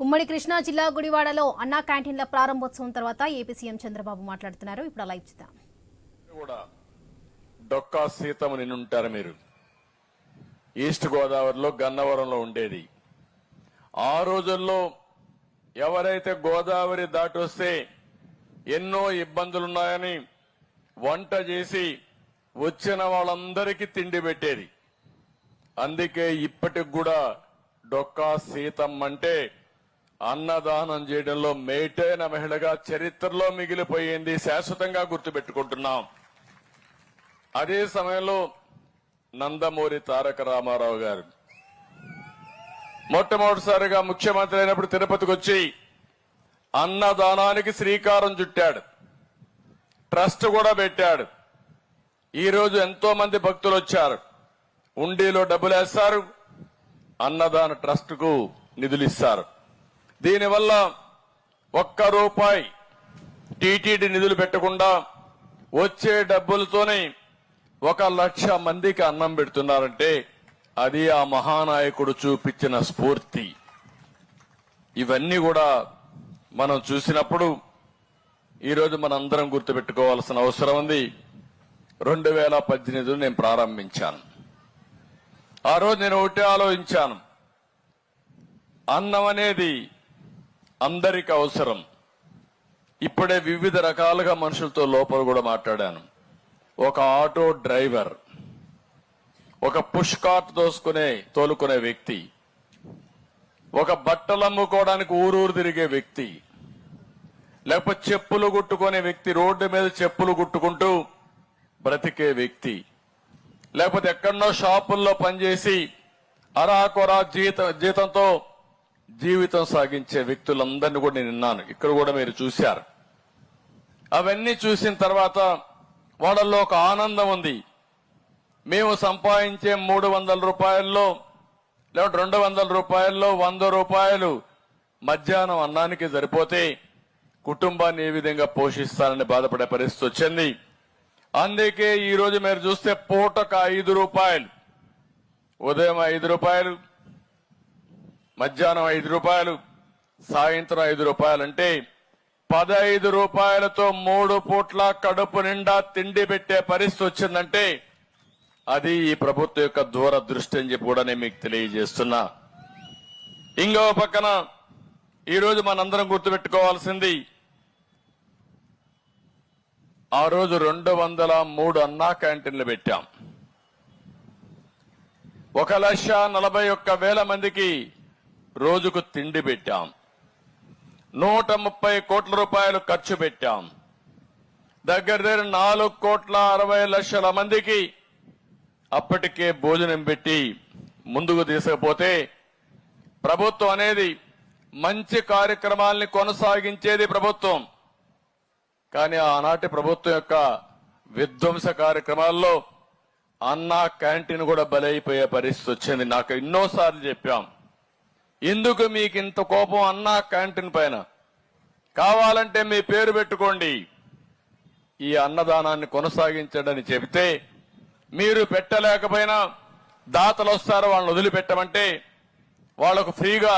ఉమ్మడి కృష్ణా జిల్లా గుడివాడలో అన్నా క్యాంటీన్ల ప్రారంభోత్సవం తర్వాత ఏపీ సీఎం చంద్రబాబు మాట్లాడుతున్నారు. ఇప్పుడు లైవ్ చూద్దాం. కూడా డొక్కా సీతము నిన్నుంటారు మీరు? ఈస్ట్ గోదావరిలో గన్నవరంలో ఉండేది. ఆ రోజుల్లో ఎవరైతే గోదావరి దాటి వస్తే ఎన్నో ఇబ్బందులున్నాయని వంట చేసి వచ్చిన వాళ్ళందరికీ తిండి పెట్టేది. అందుకే ఇప్పటికి కూడా డొక్కా సీతమ్మ అంటే అన్నదానం చేయడంలో మేటైన మహిళగా చరిత్రలో మిగిలిపోయింది శాశ్వతంగా గుర్తుపెట్టుకుంటున్నాం. అదే సమయంలో నందమూరి తారక రామారావు గారు మొట్టమొదటిసారిగా ముఖ్యమంత్రి అయినప్పుడు తిరుపతికి వచ్చి అన్నదానానికి శ్రీకారం చుట్టాడు. ట్రస్ట్ కూడా పెట్టాడు. ఈరోజు ఎంతో మంది భక్తులు వచ్చారు. ఉండీలో డబ్బులు వేస్తారు అన్నదాన ట్రస్ట్కు నిధులు ఇస్తారు దీనివల్ల ఒక్క రూపాయి టీటీడీ నిధులు పెట్టకుండా వచ్చే డబ్బులతోనే ఒక లక్ష మందికి అన్నం పెడుతున్నారంటే అది ఆ మహానాయకుడు చూపించిన స్ఫూర్తి. ఇవన్నీ కూడా మనం చూసినప్పుడు ఈరోజు మనందరం గుర్తుపెట్టుకోవాల్సిన అవసరం ఉంది. రెండు వేల పద్దెనిమిదిలో నేను ప్రారంభించాను. ఆ రోజు నేను ఒకటే ఆలోచించాను. అన్నం అనేది అందరికి అవసరం. ఇప్పుడే వివిధ రకాలుగా మనుషులతో లోపల కూడా మాట్లాడాను. ఒక ఆటో డ్రైవర్ ఒక పుష్ కార్ట్ దోసుకునే తోలుకునే వ్యక్తి ఒక బట్టలు అమ్ముకోవడానికి ఊరూరు తిరిగే వ్యక్తి లేకపోతే చెప్పులు కుట్టుకునే వ్యక్తి రోడ్డు మీద చెప్పులు కుట్టుకుంటూ బ్రతికే వ్యక్తి లేకపోతే ఎక్కడో షాపుల్లో పనిచేసి అరాకొరా జీత జీతంతో జీవితం సాగించే వ్యక్తులందరినీ కూడా నేను విన్నాను. ఇక్కడ కూడా మీరు చూశారు. అవన్నీ చూసిన తర్వాత వాళ్ళల్లో ఒక ఆనందం ఉంది. మేము సంపాదించే మూడు వందల రూపాయల్లో లేకపోతే రెండు వందల రూపాయల్లో వంద రూపాయలు మధ్యాహ్నం అన్నానికి సరిపోతే కుటుంబాన్ని ఏ విధంగా పోషిస్తారని బాధపడే పరిస్థితి వచ్చింది. అందుకే ఈరోజు మీరు చూస్తే పూటకు ఐదు రూపాయలు ఉదయం ఐదు రూపాయలు మధ్యాహ్నం ఐదు రూపాయలు సాయంత్రం ఐదు రూపాయలు అంటే పదహైదు రూపాయలతో మూడు పూట్ల కడుపు నిండా తిండి పెట్టే పరిస్థితి వచ్చిందంటే అది ఈ ప్రభుత్వం యొక్క దూరదృష్టి అని చెప్పి కూడా నేను మీకు తెలియజేస్తున్నా. ఇంకో పక్కన ఈరోజు మనందరం గుర్తుపెట్టుకోవాల్సింది ఆ రోజు రెండు వందల మూడు అన్నా క్యాంటీన్లు పెట్టాం. ఒక లక్ష నలభై ఒక్క వేల మందికి రోజుకు తిండి పెట్టాం. నూట ముప్పై కోట్ల రూపాయలు ఖర్చు పెట్టాం. దగ్గర దగ్గర నాలుగు కోట్ల అరవై లక్షల మందికి అప్పటికే భోజనం పెట్టి ముందుకు తీసుకపోతే ప్రభుత్వం అనేది మంచి కార్యక్రమాల్ని కొనసాగించేది ప్రభుత్వం. కానీ ఆనాటి ప్రభుత్వం యొక్క విధ్వంస కార్యక్రమాల్లో అన్నా క్యాంటీన్ కూడా బలైపోయే పరిస్థితి వచ్చింది. నాకు ఎన్నోసార్లు చెప్పాం. ఎందుకు మీకు ఇంత కోపం అన్నా క్యాంటీన్ పైన? కావాలంటే మీ పేరు పెట్టుకోండి. ఈ అన్నదానాన్ని కొనసాగించడని చెబితే మీరు పెట్టలేకపోయినా దాతలు వస్తారు వాళ్ళని వదిలిపెట్టమంటే వాళ్ళకు ఫ్రీగా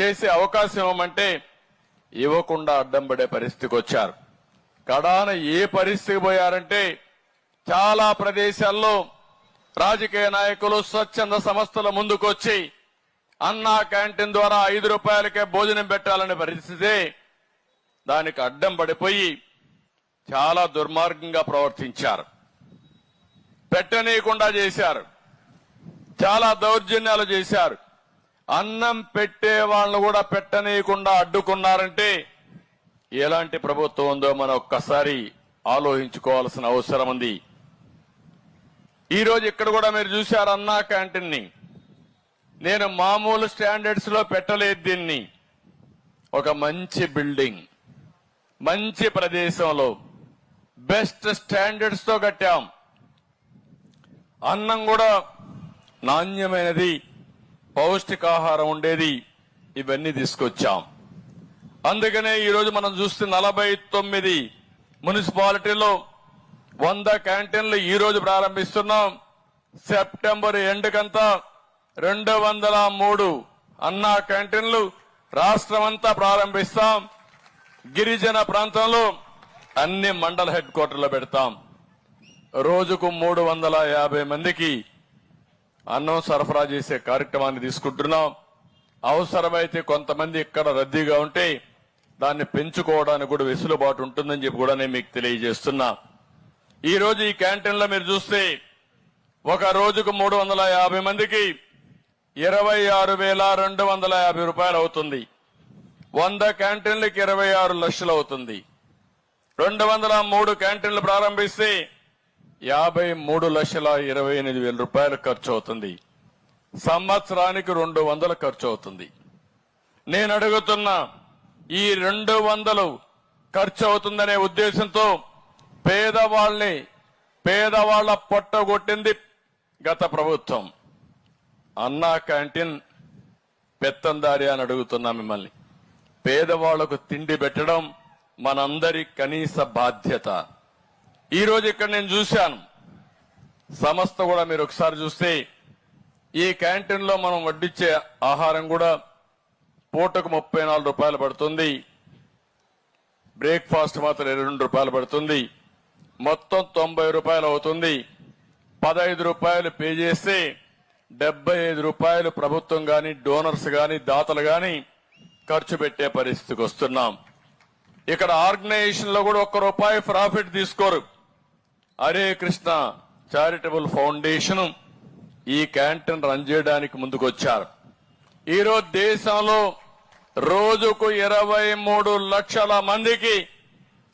చేసే అవకాశం ఇవ్వమంటే ఇవ్వకుండా అడ్డం పడే పరిస్థితికి వచ్చారు. కడాన ఏ పరిస్థితికి పోయారంటే చాలా ప్రదేశాల్లో రాజకీయ నాయకులు స్వచ్ఛంద సంస్థల ముందుకొచ్చి అన్నా క్యాంటీన్ ద్వారా ఐదు రూపాయలకే భోజనం పెట్టాలనే పరిస్థితి. దానికి అడ్డం పడిపోయి చాలా దుర్మార్గంగా ప్రవర్తించారు. పెట్టనీయకుండా చేశారు. చాలా దౌర్జన్యాలు చేశారు. అన్నం పెట్టే వాళ్ళను కూడా పెట్టనీయకుండా అడ్డుకున్నారంటే ఎలాంటి ప్రభుత్వం ఉందో మనం ఒక్కసారి ఆలోచించుకోవాల్సిన అవసరం ఉంది. ఈరోజు ఇక్కడ కూడా మీరు చూశారు అన్నా క్యాంటీన్ని. నేను మామూలు స్టాండర్డ్స్లో పెట్టలేదు దీన్ని. ఒక మంచి బిల్డింగ్ మంచి ప్రదేశంలో బెస్ట్ స్టాండర్డ్స్తో కట్టాం. అన్నం కూడా నాణ్యమైనది పౌష్టికాహారం ఉండేది ఇవన్నీ తీసుకొచ్చాం. అందుకనే ఈరోజు మనం చూస్తే నలభై తొమ్మిది మున్సిపాలిటీలో వంద క్యాంటీన్లు ఈరోజు ప్రారంభిస్తున్నాం. సెప్టెంబర్ ఎండ్ కంతా రెండు వందల మూడు అన్నా క్యాంటీన్లు రాష్ట్రమంతా ప్రారంభిస్తాం. గిరిజన ప్రాంతంలో అన్ని మండల హెడ్ క్వార్టర్లో పెడతాం. రోజుకు మూడు వందల యాభై మందికి అన్నం సరఫరా చేసే కార్యక్రమాన్ని తీసుకుంటున్నాం. అవసరమైతే కొంతమంది ఇక్కడ రద్దీగా ఉంటే దాన్ని పెంచుకోవడానికి కూడా వెసులుబాటు ఉంటుందని చెప్పి కూడా నేను మీకు తెలియజేస్తున్నా. ఈ రోజు ఈ క్యాంటీన్లో మీరు చూస్తే ఒక రోజుకు మూడు వందల యాభై మందికి ఇరవై ఆరు వేల రెండు వందల యాభై రూపాయలు అవుతుంది వంద క్యాంటీన్లకు ఇరవై ఆరు లక్షలు అవుతుంది రెండు వందల మూడు క్యాంటీన్లు ప్రారంభిస్తే యాభై మూడు లక్షల ఇరవై ఎనిమిది వేల రూపాయలు ఖర్చు అవుతుంది సంవత్సరానికి రెండు వందలు ఖర్చు అవుతుంది నేను అడుగుతున్నా ఈ రెండు వందలు ఖర్చు అవుతుందనే ఉద్దేశంతో పేదవాళ్ళని పేదవాళ్ళ పొట్టగొట్టింది గత ప్రభుత్వం. అన్నా క్యాంటీన్ పెత్తందారి అని అడుగుతున్నా మిమ్మల్ని. పేదవాళ్ళకు తిండి పెట్టడం మనందరి కనీస బాధ్యత. ఈరోజు ఇక్కడ నేను చూశాను. సంస్థ కూడా మీరు ఒకసారి చూస్తే ఈ క్యాంటీన్లో మనం వడ్డించే ఆహారం కూడా పూటకు ముప్పై నాలుగు రూపాయలు పడుతుంది. బ్రేక్ఫాస్ట్ మాత్రం ఇరవై రెండు రూపాయలు పడుతుంది. మొత్తం తొంభై రూపాయలు అవుతుంది. పదహైదు రూపాయలు పే చేస్తే డెబ్బై ఐదు రూపాయలు ప్రభుత్వం గాని డోనర్స్ గాని దాతలు గాని ఖర్చు పెట్టే పరిస్థితికి వస్తున్నాం. ఇక్కడ ఆర్గనైజేషన్లో కూడా ఒక్క రూపాయి ప్రాఫిట్ తీసుకోరు. హరే కృష్ణ చారిటబుల్ ఫౌండేషన్ ఈ క్యాంటీన్ రన్ చేయడానికి ముందుకొచ్చారు. ఈరోజు దేశంలో రోజుకు ఇరవై మూడు లక్షల మందికి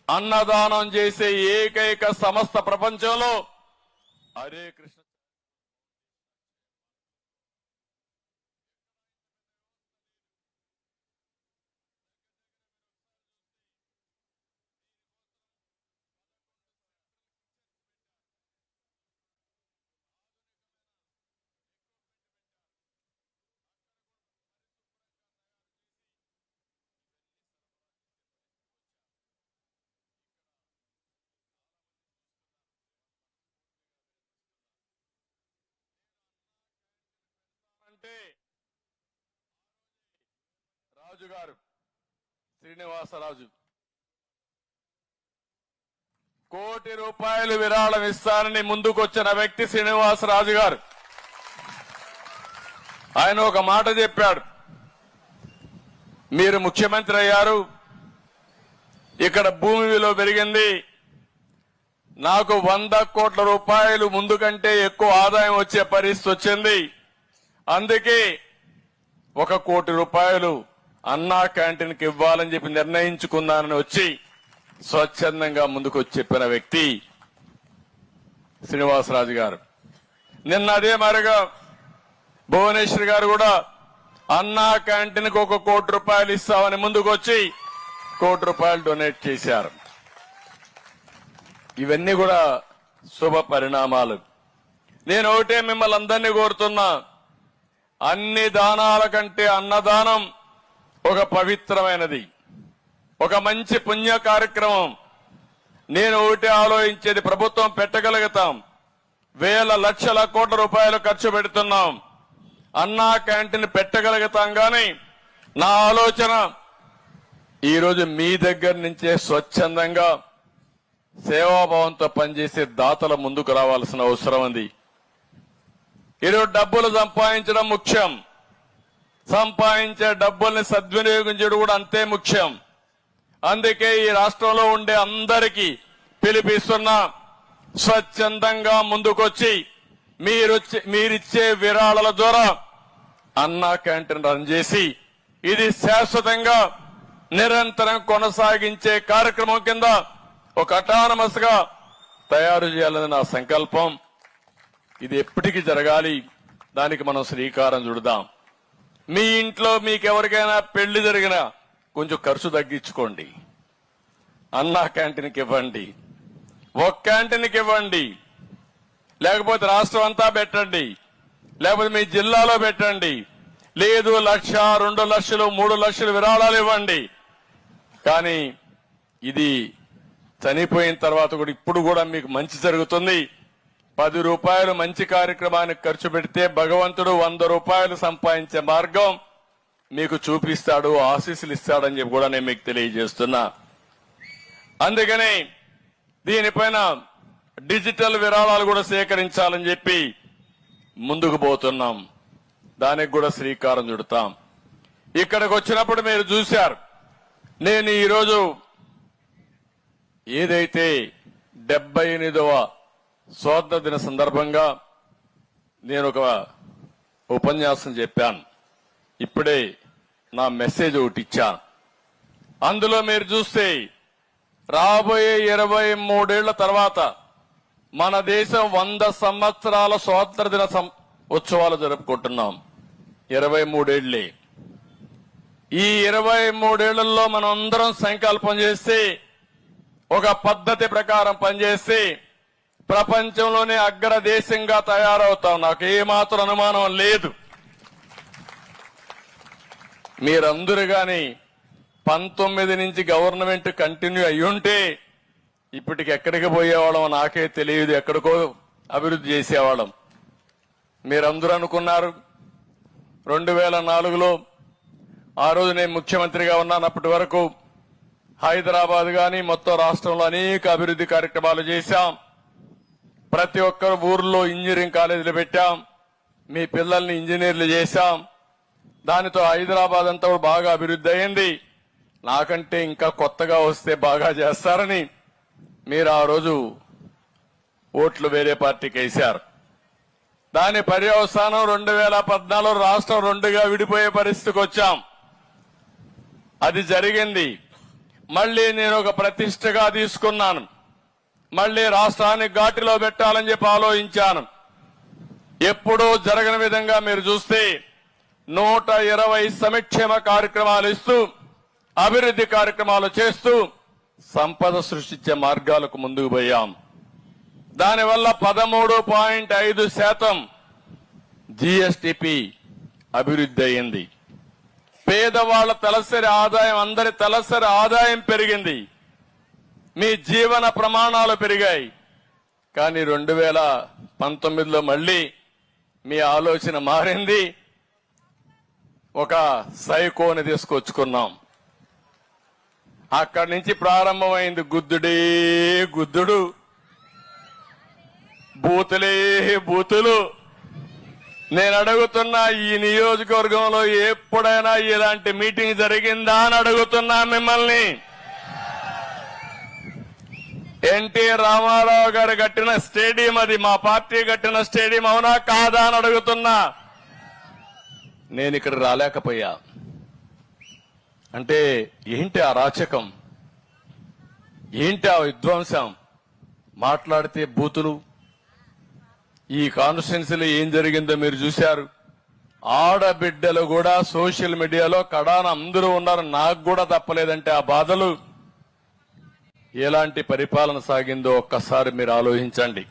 అన్నదానం చేసే ఏకైక సంస్థ ప్రపంచంలో హరే కృష్ణ అంటే రాజు గారు శ్రీనివాసరాజు. కోటి రూపాయలు విరాళం ఇస్తానని ముందుకొచ్చిన వ్యక్తి శ్రీనివాసరాజు గారు ఆయన ఒక మాట చెప్పాడు. మీరు ముఖ్యమంత్రి అయ్యారు. ఇక్కడ భూమి విలువ పెరిగింది. నాకు వంద కోట్ల రూపాయలు ముందు కంటే ఎక్కువ ఆదాయం వచ్చే పరిస్థితి వచ్చింది. అందుకే ఒక కోటి రూపాయలు అన్నా క్యాంటీన్కి ఇవ్వాలని చెప్పి నిర్ణయించుకున్నానని వచ్చి స్వచ్ఛందంగా ముందుకు వచ్చి చెప్పిన వ్యక్తి శ్రీనివాసరాజు గారు. నిన్న అదే మరిగా భువనేశ్వర్ గారు కూడా అన్నా క్యాంటీన్కి ఒక కోటి రూపాయలు ఇస్తామని ముందుకు వచ్చి కోటి రూపాయలు డొనేట్ చేశారు. ఇవన్నీ కూడా శుభ పరిణామాలు. నేను ఒకటే మిమ్మల్ని అందరినీ కోరుతున్నా. అన్ని దానాల కంటే అన్నదానం ఒక పవిత్రమైనది. ఒక మంచి పుణ్య కార్యక్రమం. నేను ఒకటే ఆలోచించేది ప్రభుత్వం పెట్టగలుగుతాం. వేల లక్షల కోట్ల రూపాయలు ఖర్చు పెడుతున్నాం. అన్నా క్యాంటీన్ పెట్టగలుగుతాం కానీ నా ఆలోచన ఈరోజు మీ దగ్గర నుంచే స్వచ్ఛందంగా సేవాభావంతో పనిచేసే దాతల ముందుకు రావాల్సిన అవసరం ఉంది ఈరోజు డబ్బులు సంపాదించడం ముఖ్యం. సంపాదించే డబ్బుల్ని సద్వినియోగం చేయడం కూడా అంతే ముఖ్యం. అందుకే ఈ రాష్ట్రంలో ఉండే అందరికీ పిలిపిస్తున్నా స్వచ్ఛందంగా ముందుకొచ్చి మీరు మీరిచ్చే విరాళాల ద్వారా అన్నా క్యాంటీన్ రన్ చేసి ఇది శాశ్వతంగా నిరంతరం కొనసాగించే కార్యక్రమం కింద ఒక అటానమస్గా తయారు చేయాలని నా సంకల్పం. ఇది ఎప్పటికీ జరగాలి. దానికి మనం శ్రీకారం చుడదాం. మీ ఇంట్లో మీకు ఎవరికైనా పెళ్ళి జరిగినా కొంచెం ఖర్చు తగ్గించుకోండి. అన్నా క్యాంటీన్కి ఇవ్వండి. ఒక క్యాంటీన్కి ఇవ్వండి. లేకపోతే రాష్ట్రం అంతా పెట్టండి. లేకపోతే మీ జిల్లాలో పెట్టండి. లేదు లక్ష రెండు లక్షలు మూడు లక్షలు విరాళాలు ఇవ్వండి. కానీ ఇది చనిపోయిన తర్వాత కూడా ఇప్పుడు కూడా మీకు మంచి జరుగుతుంది. పది రూపాయలు మంచి కార్యక్రమానికి ఖర్చు పెడితే భగవంతుడు వంద రూపాయలు సంపాదించే మార్గం మీకు చూపిస్తాడు ఆశీస్సులు ఇస్తాడని చెప్పి కూడా నేను మీకు తెలియజేస్తున్నా. అందుకని దీనిపైన డిజిటల్ విరాళాలు కూడా సేకరించాలని చెప్పి ముందుకు పోతున్నాం. దానికి కూడా శ్రీకారం చుడతాం. ఇక్కడికి వచ్చినప్పుడు మీరు చూశారు నేను ఈరోజు ఏదైతే డెబ్బై ఎనిమిదవ స్వాతంత్ర దిన సందర్భంగా నేను ఒక ఉపన్యాసం చెప్పాను. ఇప్పుడే నా మెసేజ్ ఒకటి ఇచ్చాను. అందులో మీరు చూస్తే రాబోయే ఇరవై మూడేళ్ళ తర్వాత మన దేశం వంద సంవత్సరాల స్వాతంత్ర దిన సం- ఉత్సవాలు జరుపుకుంటున్నాం. ఇరవై మూడేళ్ళే. ఈ ఇరవై మూడేళ్ళలో మనం అందరం సంకల్పం చేసి ఒక పద్ధతి ప్రకారం పనిచేసి ప్రపంచంలోనే అగ్ర దేశంగా తయారవుతాం నాకు ఏమాత్రం అనుమానం లేదు. మీరందరూ కానీ పంతొమ్మిది నుంచి గవర్నమెంట్ కంటిన్యూ అయ్యుంటే ఇప్పటికి ఎక్కడికి పోయేవాళ్ళం నాకే తెలియదు ఎక్కడికో అభివృద్ధి చేసేవాళ్ళం. మీరందరూ అనుకున్నారు రెండు వేల నాలుగులో ఆ రోజు నేను ముఖ్యమంత్రిగా ఉన్నాను. అప్పటి వరకు హైదరాబాద్ కానీ మొత్తం రాష్ట్రంలో అనేక అభివృద్ధి కార్యక్రమాలు చేశాం. ప్రతి ఒక్కరు ఊర్లో ఇంజనీరింగ్ కాలేజీలు పెట్టాం. మీ పిల్లల్ని ఇంజనీర్లు చేశాం. దానితో హైదరాబాద్ అంతా కూడా బాగా అభివృద్ధి అయింది. నాకంటే ఇంకా కొత్తగా వస్తే బాగా చేస్తారని మీరు ఆ రోజు ఓట్లు వేరే పార్టీకి వేశారు. దాని పర్యవసానం రెండు వేల పద్నాలుగు రాష్ట్రం రెండుగా విడిపోయే పరిస్థితికి వచ్చాం. అది జరిగింది. మళ్ళీ నేను ఒక ప్రతిష్టగా తీసుకున్నాను. మళ్ళీ రాష్ట్రాన్ని ఘాటిలో పెట్టాలని చెప్పి ఆలోచించాను. ఎప్పుడూ జరగని విధంగా మీరు చూస్తే నూట ఇరవై సంక్షేమ కార్యక్రమాలు ఇస్తూ అభివృద్ధి కార్యక్రమాలు చేస్తూ సంపద సృష్టించే మార్గాలకు ముందుకు పోయాం. దానివల్ల పదమూడు పాయింట్ ఐదు శాతం జిఎస్టిపి అభివృద్ధి అయింది. పేదవాళ్ళ తలసరి ఆదాయం అందరి తలసరి ఆదాయం పెరిగింది. మీ జీవన ప్రమాణాలు పెరిగాయి. కానీ రెండు వేల పంతొమ్మిదిలో మళ్ళీ మీ ఆలోచన మారింది. ఒక సైకోని తీసుకొచ్చుకున్నాం. అక్కడి నుంచి ప్రారంభమైంది గుద్దుడే గుద్దుడు. బూతులే బూతులు. నేను అడుగుతున్నా ఈ నియోజకవర్గంలో ఎప్పుడైనా ఇలాంటి మీటింగ్ జరిగిందా అని అడుగుతున్నా మిమ్మల్ని. ఎన్టీ రామారావు గారు కట్టిన స్టేడియం అది. మా పార్టీ కట్టిన స్టేడియం అవునా కాదా అని అడుగుతున్నా. నేను ఇక్కడ రాలేకపోయా. అంటే ఏంటి ఆ రాచకం? ఏంటి ఆ విధ్వంసం? మాట్లాడితే బూతులు. ఈ కాన్స్టిట్యున్సీలో ఏం జరిగిందో మీరు చూశారు. ఆడబిడ్డలు కూడా సోషల్ మీడియాలో కడాన అందరూ ఉన్నారు. నాకు కూడా తప్పలేదంటే ఆ బాధలు. ఎలాంటి పరిపాలన సాగిందో ఒక్కసారి మీరు ఆలోచించండి.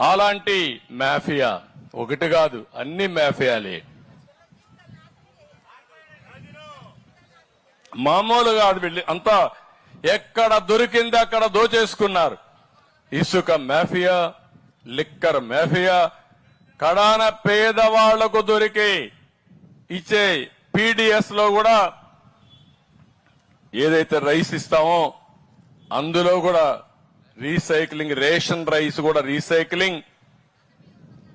అలాంటి మాఫియా ఒకటి కాదు అన్ని మాఫియాలే. మామూలుగా అది వెళ్ళి అంతా ఎక్కడ దొరికింది అక్కడ దోచేసుకున్నారు. ఇసుక మాఫియా లిక్కర్ మాఫియా కడాన పేదవాళ్ళకు దొరికే ఇచ్చే పీడిఎస్లో కూడా ఏదైతే రైస్ ఇస్తామో అందులో కూడా రీసైక్లింగ్ రేషన్ రైస్ కూడా రీసైక్లింగ్.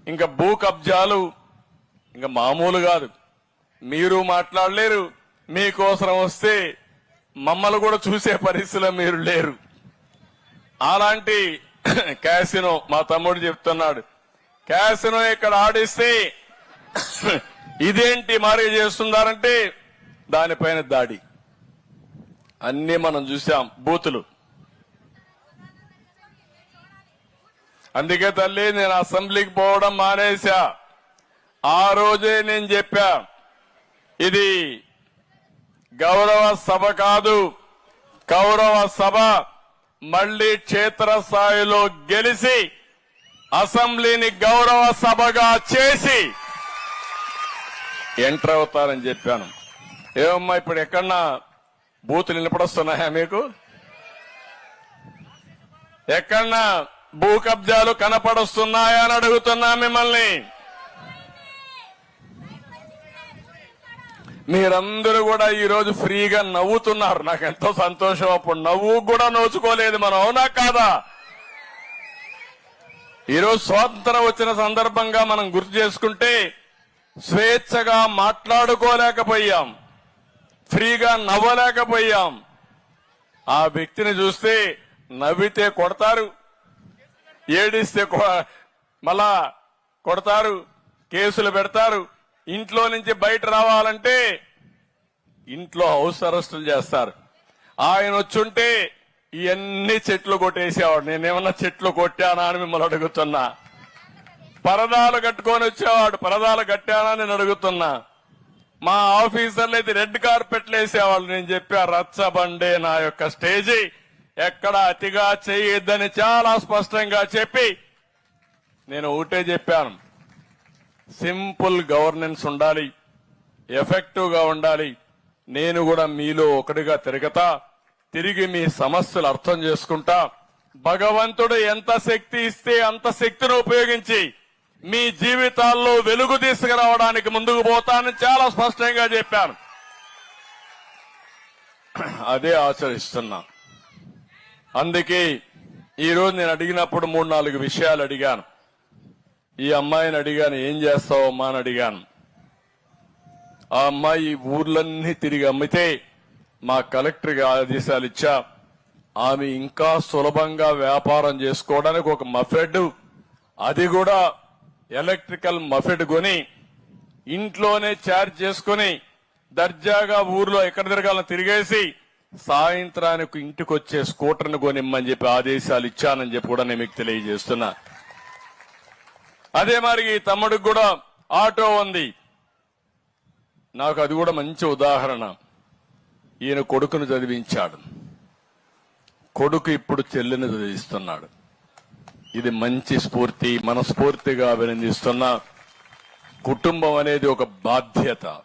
ఇంకా భూ కబ్జాలు ఇంకా మామూలు కాదు. మీరు మాట్లాడలేరు. మీకోసరం వస్తే మమ్మల్ని కూడా చూసే పరిస్థితిలో మీరు లేరు. అలాంటి క్యాసినో మా తమ్ముడు చెప్తున్నాడు. క్యాసినో ఇక్కడ ఆడిస్తే ఇదేంటి మరి చేస్తున్నారంటే దానిపైన దాడి. అన్ని మనం చూసాం. బూతులు. అందుకే తల్లి నేను అసెంబ్లీకి పోవడం మానేశా. ఆ రోజే నేను చెప్పా ఇది గౌరవ సభ కాదు గౌరవ సభ మళ్ళీ క్షేత్రస్థాయిలో గెలిచి అసెంబ్లీని గౌరవ సభగా చేసి ఎంటర్ అవుతారని చెప్పాను. ఏమమ్మా ఇప్పుడు ఎక్కడన్నా బూతులు నిలబడొస్తున్నాయా మీకు? ఎక్కడన్నా భూ కబ్జాలు కనపడొస్తున్నాయా అని అడుగుతున్నా మిమ్మల్ని. మీరందరూ కూడా ఈరోజు ఫ్రీగా నవ్వుతున్నారు. నాకు ఎంతో సంతోషం. అప్పుడు నవ్వు కూడా నోచుకోలేదు మనం. అవునా కాదా? ఈరోజు స్వాతంత్రం వచ్చిన సందర్భంగా మనం గుర్తు చేసుకుంటే స్వేచ్ఛగా మాట్లాడుకోలేకపోయాం. ఫ్రీగా నవ్వలేకపోయాం. ఆ వ్యక్తిని చూస్తే నవ్వితే కొడతారు. ఏడిస్తే మళ్ళా కొడతారు కేసులు పెడతారు ఇంట్లో నుంచి బయట రావాలంటే ఇంట్లో హౌస్ అరెస్టులు చేస్తారు. ఆయన వచ్చుంటే ఇవన్నీ చెట్లు కొట్టేసేవాడు. నేనేమన్నా చెట్లు కొట్టానా అని మిమ్మల్ని అడుగుతున్నా. పరదాలు కట్టుకొని వచ్చేవాడు. పరదాలు కట్టానా నేను అడుగుతున్నా. మా ఆఫీసర్లు అయితే రెడ్ కార్పెట్లు వేసేవాళ్ళు. నేను చెప్పా రచ్చబండే నా యొక్క స్టేజీ. ఎక్కడ అతిగా చేయొద్దని చాలా స్పష్టంగా చెప్పి నేను ఒకటే చెప్పాను. సింపుల్ గవర్నెన్స్ ఉండాలి ఎఫెక్టివ్గా ఉండాలి. నేను కూడా మీలో ఒకటిగా తిరగతా తిరిగి మీ సమస్యలు అర్థం చేసుకుంటా. భగవంతుడు ఎంత శక్తి ఇస్తే అంత శక్తిని ఉపయోగించి మీ జీవితాల్లో వెలుగు తీసుకురావడానికి ముందుకు పోతానని చాలా స్పష్టంగా చెప్పాను. అదే ఆచరిస్తున్నా. అందుకే ఈరోజు నేను అడిగినప్పుడు మూడు నాలుగు విషయాలు అడిగాను. ఈ అమ్మాయిని అడిగాను ఏం చేస్తావమ్మా అని అడిగాను. ఆ అమ్మాయి ఈ ఊర్లన్నీ తిరిగి అమ్మితే మా కలెక్టర్కి ఆదేశాలు ఇచ్చా ఆమె ఇంకా సులభంగా వ్యాపారం చేసుకోవడానికి ఒక మఫెడ్ అది కూడా ఎలక్ట్రికల్ మఫెడ్ కొని ఇంట్లోనే చార్జ్ చేసుకుని దర్జాగా ఊర్లో ఎక్కడ తిరగాలని తిరిగేసి సాయంత్రానికి ఇంటికి వచ్చే స్కూటర్ను కొనిమ్మని చెప్పి ఆదేశాలు ఇచ్చానని చెప్పి కూడా నేను మీకు తెలియజేస్తున్నా. అదే మరి ఈ తమ్ముడికి కూడా ఆటో ఉంది. నాకు అది కూడా మంచి ఉదాహరణ. ఈయన కొడుకును చదివించాడు. కొడుకు ఇప్పుడు చెల్లిని చదివిస్తున్నాడు. ఇది మంచి స్ఫూర్తి మనస్ఫూర్తిగా అభినందిస్తున్న. కుటుంబం అనేది ఒక బాధ్యత.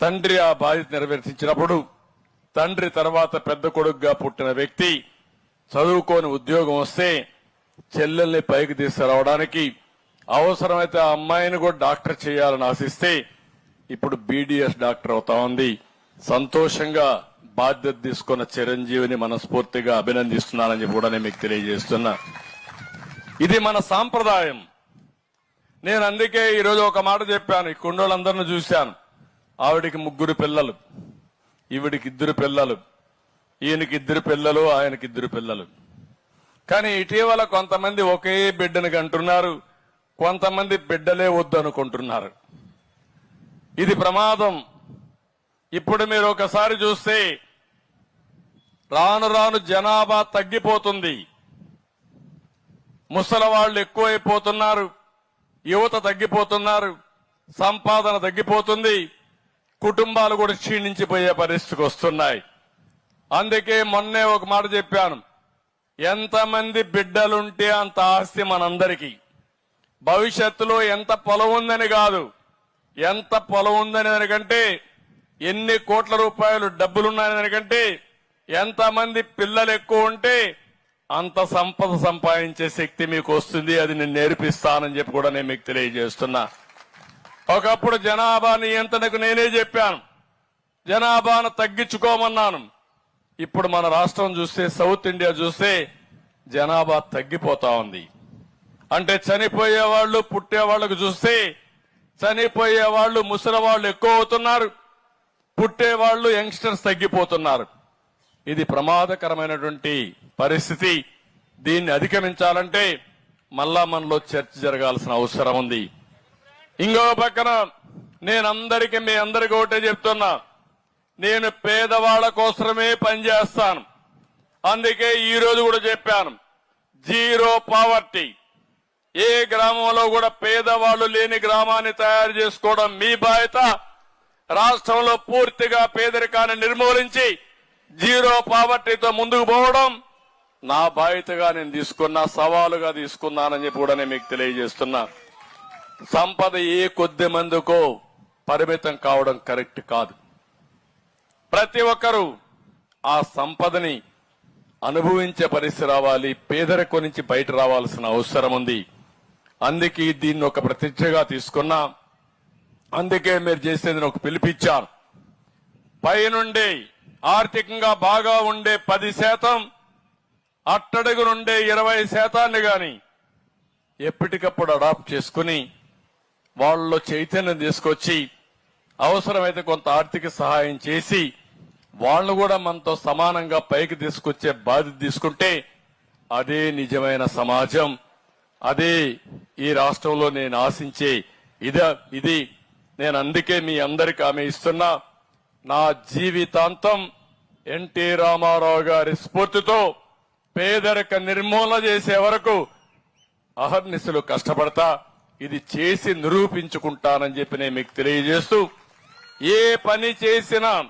తండ్రి ఆ బాధ్యత నెరవేర్చించినప్పుడు తండ్రి తర్వాత పెద్ద కొడుకుగా పుట్టిన వ్యక్తి చదువుకొని ఉద్యోగం వస్తే చెల్లెల్ని పైకి తీసుకురావడానికి అవసరమైతే ఆ అమ్మాయిని కూడా డాక్టర్ చేయాలని ఆశిస్తే ఇప్పుడు బీడీఎస్ డాక్టర్ అవుతా ఉంది. సంతోషంగా బాధ్యత తీసుకున్న చిరంజీవిని మనస్ఫూర్తిగా అభినందిస్తున్నానని చెప్పి కూడా నేను మీకు తెలియజేస్తున్నా. ఇది మన సాంప్రదాయం. నేను అందుకే ఈరోజు ఒక మాట చెప్పాను. ఈ కుండోళ్ళందరిని చూశాను. ఆవిడికి ముగ్గురు పిల్లలు. ఈవిడికి ఇద్దరు పిల్లలు. ఈయనకి ఇద్దరు పిల్లలు ఆయనకి ఇద్దరు పిల్లలు. కానీ ఇటీవల కొంతమంది ఒకే బిడ్డను కంటున్నారు. కొంతమంది బిడ్డలే వద్దు అనుకుంటున్నారు ఇది ప్రమాదం. ఇప్పుడు మీరు ఒకసారి చూస్తే రాను రాను జనాభా తగ్గిపోతుంది. ముసలి వాళ్ళు ఎక్కువైపోతున్నారు. యువత తగ్గిపోతున్నారు. సంపాదన తగ్గిపోతుంది. కుటుంబాలు కూడా క్షీణించిపోయే పరిస్థితికి వస్తున్నాయి. అందుకే మొన్నే ఒక మాట చెప్పాను. ఎంతమంది బిడ్డలుంటే అంత ఆస్తి మనందరికీ. భవిష్యత్తులో ఎంత పొలం ఉందని కాదు ఎంత పొలం ఉందని దానికంటే ఎన్ని కోట్ల రూపాయలు డబ్బులున్నాయని దానికంటే ఎంతమంది పిల్లలు ఎక్కువ ఉంటే అంత సంపద సంపాదించే శక్తి మీకు వస్తుంది అది నేను నేర్పిస్తానని చెప్పి కూడా నేను మీకు తెలియజేస్తున్నా. ఒకప్పుడు జనాభా నియంత్రణకు నేనే చెప్పాను. జనాభాను తగ్గించుకోమన్నాను. ఇప్పుడు మన రాష్ట్రం చూస్తే సౌత్ ఇండియా చూస్తే జనాభా తగ్గిపోతా ఉంది. అంటే చనిపోయే వాళ్ళు పుట్టే వాళ్ళకు చూస్తే చనిపోయే వాళ్ళు ముసలి వాళ్ళు ఎక్కువ అవుతున్నారు. పుట్టే వాళ్ళు యంగ్స్టర్స్ తగ్గిపోతున్నారు. ఇది ప్రమాదకరమైనటువంటి పరిస్థితి. దీన్ని అధిగమించాలంటే మళ్ళా మనలో చర్చ జరగాల్సిన అవసరం ఉంది. ఇంకో పక్కన నేను అందరికీ మీ అందరికీ ఒకటే చెప్తున్నా. నేను పేదవాళ్ళ కోసమే పనిచేస్తాను అందుకే ఈ రోజు కూడా చెప్పాను. Zero poverty. ఏ గ్రామంలో కూడా పేదవాళ్ళు లేని గ్రామాన్ని తయారు చేసుకోవడం మీ బాధ్యత. రాష్ట్రంలో పూర్తిగా పేదరికాన్ని నిర్మూలించి జీరో పావర్టీతో ముందుకు పోవడం నా బాధ్యతగా నేను తీసుకున్నా సవాలుగా తీసుకున్నానని చెప్పి కూడా నేను మీకు తెలియజేస్తున్నా. సంపద ఏ కొద్ది మందుకో పరిమితం కావడం కరెక్ట్ కాదు. ప్రతి ఒక్కరూ ఆ సంపదని అనుభవించే పరిస్థితి రావాలి పేదరికం నుంచి బయట రావాల్సిన అవసరం ఉంది. అందుకే దీన్ని ఒక ప్రతిష్టగా తీసుకున్నా అందుకే మీరు చేసేది ఒక పిలిపిచ్చాను పైనుండి ఆర్థికంగా బాగా ఉండే పది శాతం అట్టడుగు నుండే ఇరవై శాతాన్ని గాని ఎప్పటికప్పుడు అడాప్ట్ చేసుకుని వాళ్ళలో చైతన్యం తీసుకొచ్చి అవసరమైతే కొంత ఆర్థిక సహాయం చేసి వాళ్ళు కూడా మనతో సమానంగా పైకి తీసుకొచ్చే బాధ్యత తీసుకుంటే అదే నిజమైన సమాజం. అదే ఈ రాష్ట్రంలో నేను ఆశించే ఇద ఇది నేను అందుకే మీ అందరికి ఆమె ఇస్తున్నా నా జీవితాంతం ఎన్టీ రామారావు గారి స్ఫూర్తితో పేదరిక నిర్మూలన చేసే వరకు అహర్నిశలు కష్టపడతా. ఇది చేసి నిరూపించుకుంటానని చెప్పి నేను మీకు తెలియజేస్తూ ఏ పని చేసినా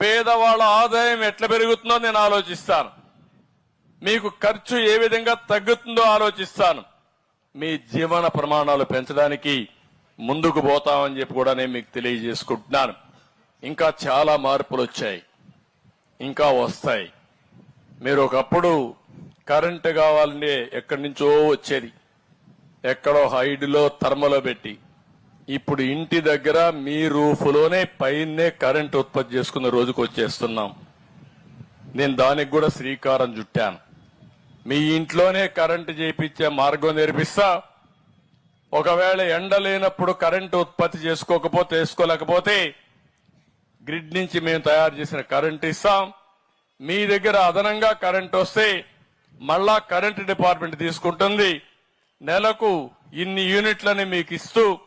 పేదవాళ్ళ ఆదాయం ఎట్లా పెరుగుతుందో నేను ఆలోచిస్తాను. మీకు ఖర్చు ఏ విధంగా తగ్గుతుందో ఆలోచిస్తాను. మీ జీవన ప్రమాణాలు పెంచడానికి ముందుకు పోతామని చెప్పి కూడా నేను మీకు తెలియజేసుకుంటున్నాను. ఇంకా చాలా మార్పులు వచ్చాయి. ఇంకా వస్తాయి. మీరు ఒకప్పుడు కరెంటు కావాలంటే ఎక్కడి నుంచో వచ్చేది. ఎక్కడో హైడ్లో థర్మలో పెట్టి. ఇప్పుడు ఇంటి దగ్గర మీ రూఫ్లోనే పైనే కరెంట్ ఉత్పత్తి చేసుకున్న రోజుకు వచ్చేస్తున్నాం. నేను దానికి కూడా శ్రీకారం చుట్టాను. మీ ఇంట్లోనే కరెంటు చేయించే మార్గం నేర్పిస్తా. ఒకవేళ ఎండ లేనప్పుడు కరెంటు ఉత్పత్తి చేసుకోకపోతే వేసుకోలేకపోతే గ్రిడ్ నుంచి మేము తయారు చేసిన కరెంట్ ఇస్తాం. మీ దగ్గర అదనంగా కరెంట్ వస్తే మళ్ళా కరెంట్ డిపార్ట్మెంట్ తీసుకుంటుంది. నెలకు ఇన్ని యూనిట్లని మీకు ఇస్తూ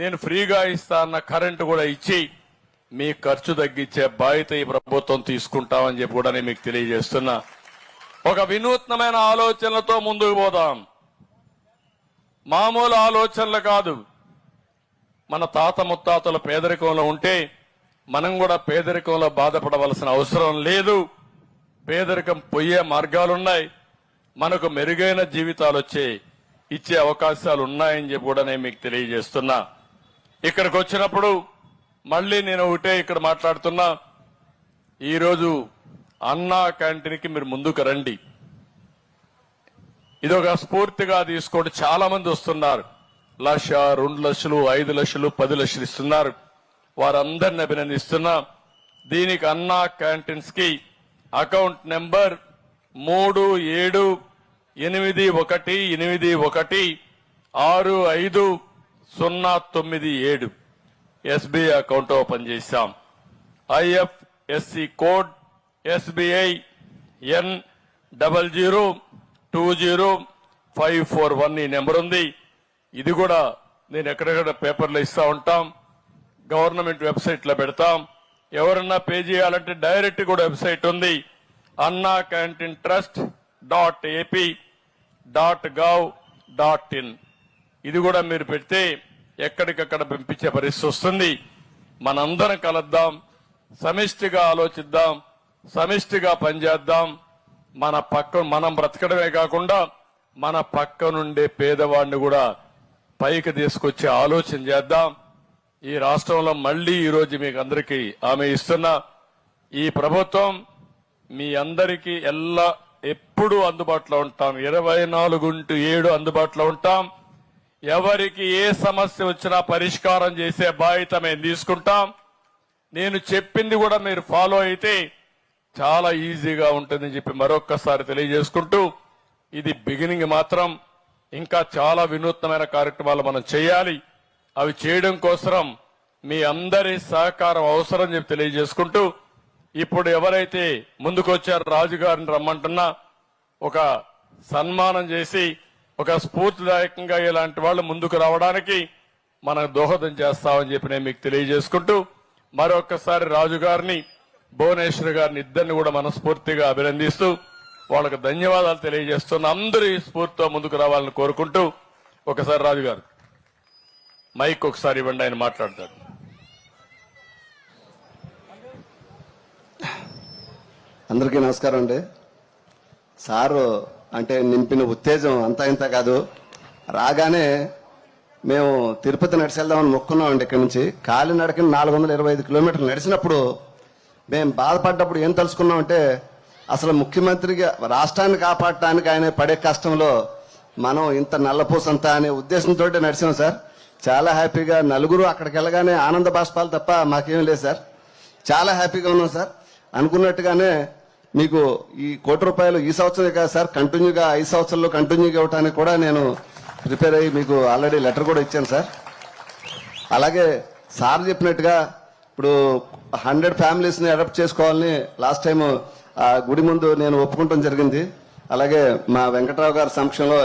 నేను ఫ్రీగా ఇస్తా అన్న కరెంటు కూడా ఇచ్చి మీ ఖర్చు తగ్గించే బాధ్యత ఈ ప్రభుత్వం తీసుకుంటామని చెప్పి కూడా నేను మీకు తెలియజేస్తున్నా. ఒక వినూత్నమైన ఆలోచనలతో ముందుకు పోదాం. మామూలు ఆలోచనలు కాదు. మన తాత ముత్తాతల పేదరికంలో ఉంటే మనం కూడా పేదరికంలో బాధపడవలసిన అవసరం లేదు. పేదరికం పోయే మార్గాలున్నాయి. మనకు మెరుగైన జీవితాలు వచ్చాయి. ఇచ్చే అవకాశాలు ఉన్నాయని చెప్పి కూడా నేను మీకు తెలియజేస్తున్నా. ఇక్కడికి వచ్చినప్పుడు మళ్ళీ నేను ఒకటే ఇక్కడ మాట్లాడుతున్నా. ఈరోజు అన్నా క్యాంటీన్కి మీరు ముందుకు రండి. ఇది ఒక స్ఫూర్తిగా తీసుకోండి చాలా మంది వస్తున్నారు. లక్ష రెండు లక్షలు ఐదు లక్షలు పది లక్షలు ఇస్తున్నారు. వారందరిని అభినందిస్తున్నా. దీనికి అన్నా క్యాంటీన్స్కి అకౌంట్ నెంబర్ మూడు ఏడు ఎనిమిది ఒకటి ఎనిమిది ఒకటి ఆరు ఐదు సున్నా తొమ్మిది ఏడు. ఎస్బీఐ అకౌంట్ ఓపెన్ చేశాం. IFSC code SBI N double zero two zero five four one ఈ నెంబర్ ఉంది. ఇది కూడా నేను ఎక్కడెక్కడ పేపర్లో ఇస్తా ఉంటాం. గవర్నమెంట్ వెబ్సైట్లో పెడతాం. ఎవరన్నా పే చేయాలంటే డైరెక్ట్ కూడా వెబ్సైట్ ఉంది. Anna canteen trust dot AP dot gov dot in. ఇది కూడా మీరు పెడితే ఎక్కడికక్కడ పంపించే పరిస్థితి వస్తుంది. మనందరం కలుద్దాం సమిష్టిగా ఆలోచిద్దాం సమిష్టిగా పనిచేద్దాం. మన పక్క మనం బ్రతకడమే కాకుండా మన పక్క నుండే పేదవాడిని కూడా పైకి తీసుకొచ్చే ఆలోచన చేద్దాం. ఈ రాష్ట్రంలో మళ్ళీ ఈరోజు మీకు అందరికీ ఆమె ఇస్తున్నా. ఈ ప్రభుత్వం మీ అందరికీ ఎల్లా ఎప్పుడూ అందుబాటులో ఉంటాం. ఇరవై నాలుగు ఇంటూ ఏడు అందుబాటులో ఉంటాం. ఎవరికి ఏ సమస్య వచ్చినా పరిష్కారం చేసే బాధ్యత మేము తీసుకుంటాం. నేను చెప్పింది కూడా మీరు ఫాలో అయితే చాలా ఈజీగా ఉంటుందని చెప్పి మరొక్కసారి తెలియజేసుకుంటూ ఇది బిగినింగ్ మాత్రం. ఇంకా చాలా వినూత్నమైన కార్యక్రమాలు మనం చేయాలి. అవి చేయడం కోసం మీ అందరి సహకారం అవసరం చెప్పి తెలియజేసుకుంటూ ఇప్పుడు ఎవరైతే ముందుకొచ్చారో రాజుగారిని రమ్మంటున్నా ఒక సన్మానం చేసి ఒక స్ఫూర్తిదాయకంగా ఇలాంటి వాళ్ళు ముందుకు రావడానికి మనం దోహదం చేస్తామని చెప్పి నేను మీకు తెలియజేసుకుంటూ మరొకసారి రాజు గారిని భువనేశ్వర్ గారిని ఇద్దరిని కూడా మనస్ఫూర్తిగా అభినందిస్తూ వాళ్ళకు ధన్యవాదాలు తెలియజేస్తున్న అందరూ ఈ స్ఫూర్తితో ముందుకు రావాలని కోరుకుంటూ ఒకసారి రాజు గారు మైక్ ఒకసారి ఇవ్వండి ఆయన మాట్లాడతాడు. అందరికీ నమస్కారం అండి. సారు అంటే నింపిన ఉత్తేజం అంతా ఇంత కాదు. రాగానే మేము తిరుపతి నడిచేద్దామని వెళ్దామని మొక్కున్నామండి ఇక్కడి నుంచి. కాలినడకని నాలుగు వందల ఇరవై ఐదు కిలోమీటర్లు నడిచినప్పుడు మేము బాధపడ్డప్పుడు ఏం తెలుసుకున్నామంటే అసలు ముఖ్యమంత్రిగా రాష్ట్రాన్ని కాపాడటానికి ఆయన పడే కష్టంలో మనం ఇంత నల్లపూసంతా అనే ఉద్దేశంతో నడిచాం సార్. చాలా హ్యాపీగా నలుగురు అక్కడికి వెళ్ళగానే ఆనంద బాష్పాలు తప్ప మాకేం లేదు సార్. చాలా హ్యాపీగా ఉన్నాం సార్. అనుకున్నట్టుగానే మీకు ఈ కోటి రూపాయలు ఈ సంవత్సరమే కాదు సార్? కంటిన్యూగా ఐదు సంవత్సరాల్లో కంటిన్యూగా ఇవ్వడానికి కూడా నేను ప్రిపేర్ అయ్యి మీకు ఆల్రెడీ లెటర్ కూడా ఇచ్చాను సార్. అలాగే సార్ చెప్పినట్టుగా ఇప్పుడు హండ్రెడ్ ఫ్యామిలీస్ని అడాప్ట్ చేసుకోవాలని లాస్ట్ టైం ఆ గుడి ముందు నేను ఒప్పుకుంటాం జరిగింది. అలాగే మా వెంకట్రావు గారి సమక్షంలో